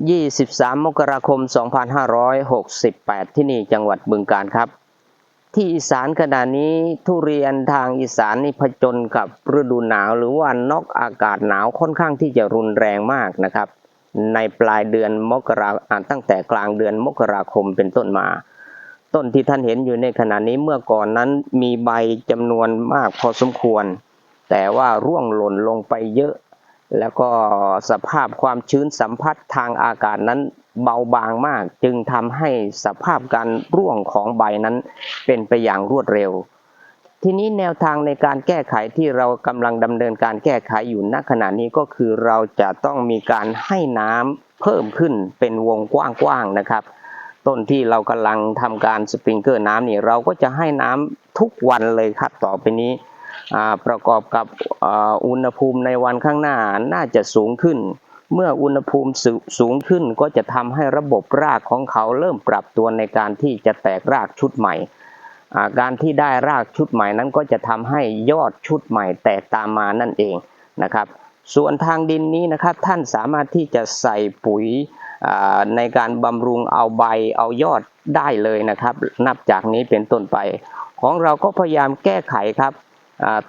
23 มกราคม 2568 ที่นี่จังหวัดบึงกาฬครับ ที่อีสานขณะนี้ทุเรียนทางอีสานนี่ผจญกับฤดูหนาว หรือว่านอกอากาศหนาวค่อนข้างที่จะรุนแรงมากนะครับ ในปลายเดือนมกราตั้งแต่กลางเดือนมกราคมเป็นต้นมา ต้นที่ท่านเห็นอยู่ในขณะนี้เมื่อก่อนนั้นมีใบจำนวนมากพอสมควร แต่ว่าร่วงหล่นลงไปเยอะ แล้วก็สภาพความชื้นสัมผัสทางอากาศนั้นเบาบางมาก จึงทำให้สภาพการร่วงของใบนั้นเป็นไปอย่างรวดเร็ว ทีนี้แนวทางในการแก้ไขที่เรากำลังดำเนินการแก้ไขอยู่ณขณะนี้ก็คือเราจะต้องมีการให้น้ำเพิ่มขึ้นเป็นวงกว้างๆนะครับต้นที่เรากำลังทำการสปริงเกอร์น้ำนี่เราก็จะให้น้ำทุกวันเลยครับต่อไปนี้ ประกอบกับอุณหภูมิในวันข้างหน้าน่าจะสูงขึ้น เมื่ออุณหภูมิสูงขึ้นก็จะทำให้ระบบรากของเขาเริ่มปรับตัวในการที่จะแตกรากชุดใหม่ การที่ได้รากชุดใหม่นั้นก็จะทำให้ยอดชุดใหม่แตกตามมานั่นเองนะครับ ส่วนทางดินนี้นะครับท่านสามารถที่จะใส่ปุ๋ยในการบำรุงเอาใบเอายอดได้เลยนะครับ นับจากนี้เป็นต้นไป ของเราก็พยายามแก้ไขครับ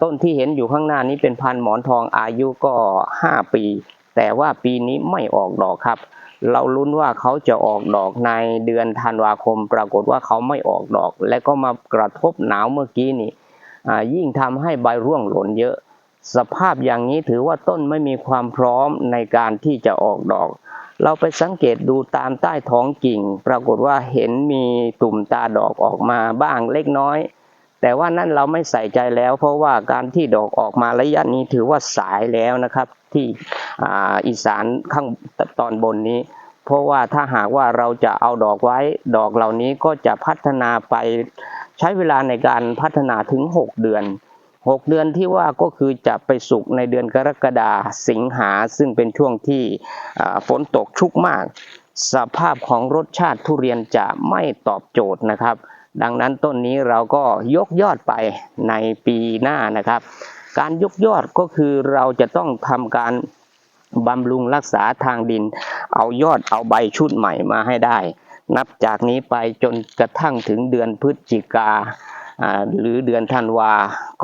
ต้นที่เห็นอยู่ข้างหน้านี้เป็นพันธุ์หมอนทองอายุก็ 5 ปี แต่ว่าปีนี้ไม่ออกดอกครับ เราลุ้นว่าเขาจะออกดอกในเดือนธันวาคม ปรากฏว่าเขาไม่ออกดอก และก็มากระทบหนาวเมื่อกี้นี่ยิ่งทำให้ใบร่วงหล่นเยอะ สภาพอย่างนี้ถือว่าต้นไม่มีความพร้อมในการที่จะออกดอก เราไปสังเกตดูตามใต้ท้องกิ่ง ปรากฏว่าเห็นมีตุ่มตาดอกออกมาบ้างเล็กน้อย แต่ว่านั่นเราไม่ใส่ใจแล้ว เพราะว่าการที่ดอกออกมาระยะนี้ถือว่าสายแล้วนะครับ ที่อ,อีสานข้างตอนบนนี้ เพราะว่าถ้าหากว่าเราจะเอาดอกไว้ดอกเหล่านี้ก็จะพัฒนาไปใช้เวลาในการพัฒนาถึง 6 เดือน 6 เดือนที่ว่าก็คือจะไปสุกในเดือนกรกฎาสิงหาซึ่งเป็นช่วงที่ฝนตกชุกมาก สภาพของรสชาติทุเรียนจะไม่ตอบโจทย์นะครับ ดังนั้นต้นนี้เราก็ยกยอดไปในปีหน้านะครับ การยกยอดก็คือเราจะต้องทำการบำรุงรักษาทางดิน เอายอดเอาใบชุดใหม่มาให้ได้ นับจากนี้ไปจนกระทั่งถึงเดือนพฤศจิกาหรือเดือนธันวา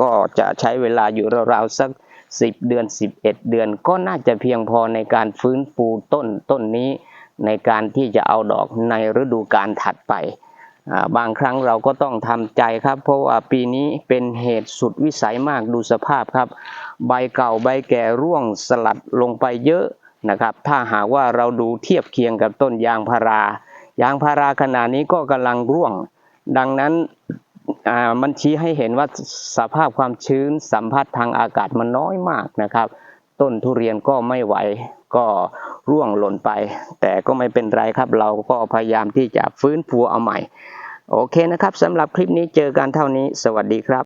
ก็จะใช้เวลาอยู่ราวๆสัก 10 เดือน 11 เดือน ก็น่าจะเพียงพอในการฟื้นฟูต้นต้นนี้ ในการที่จะเอาดอกในฤดูกาลถัดไป บางครั้งเราก็ต้องทำใจครับ เพราะว่าปีนี้เป็นเหตุสุดวิสัยมากดูสภาพครับ ใบเก่าใบแก่ร่วงสลัดลงไปเยอะนะครับ ถ้าหากว่าเราดูเทียบเคียงกับต้นยางพารา ยางพาราขนาดนี้ก็กำลังร่วง ดังนั้นมันชี้ให้เห็นว่าสภาพความชื้นสัมผัสทางอากาศมันน้อยมากนะครับ ต้นทุเรียนก็ไม่ไหวก็ร่วงหล่นไป แต่ก็ไม่เป็นไรครับ เราก็พยายามที่จะฟื้นฟูเอาใหม่ โอเคนะครับสำหรับคลิปนี้เจอกันเท่านี้ สวัสดีครับ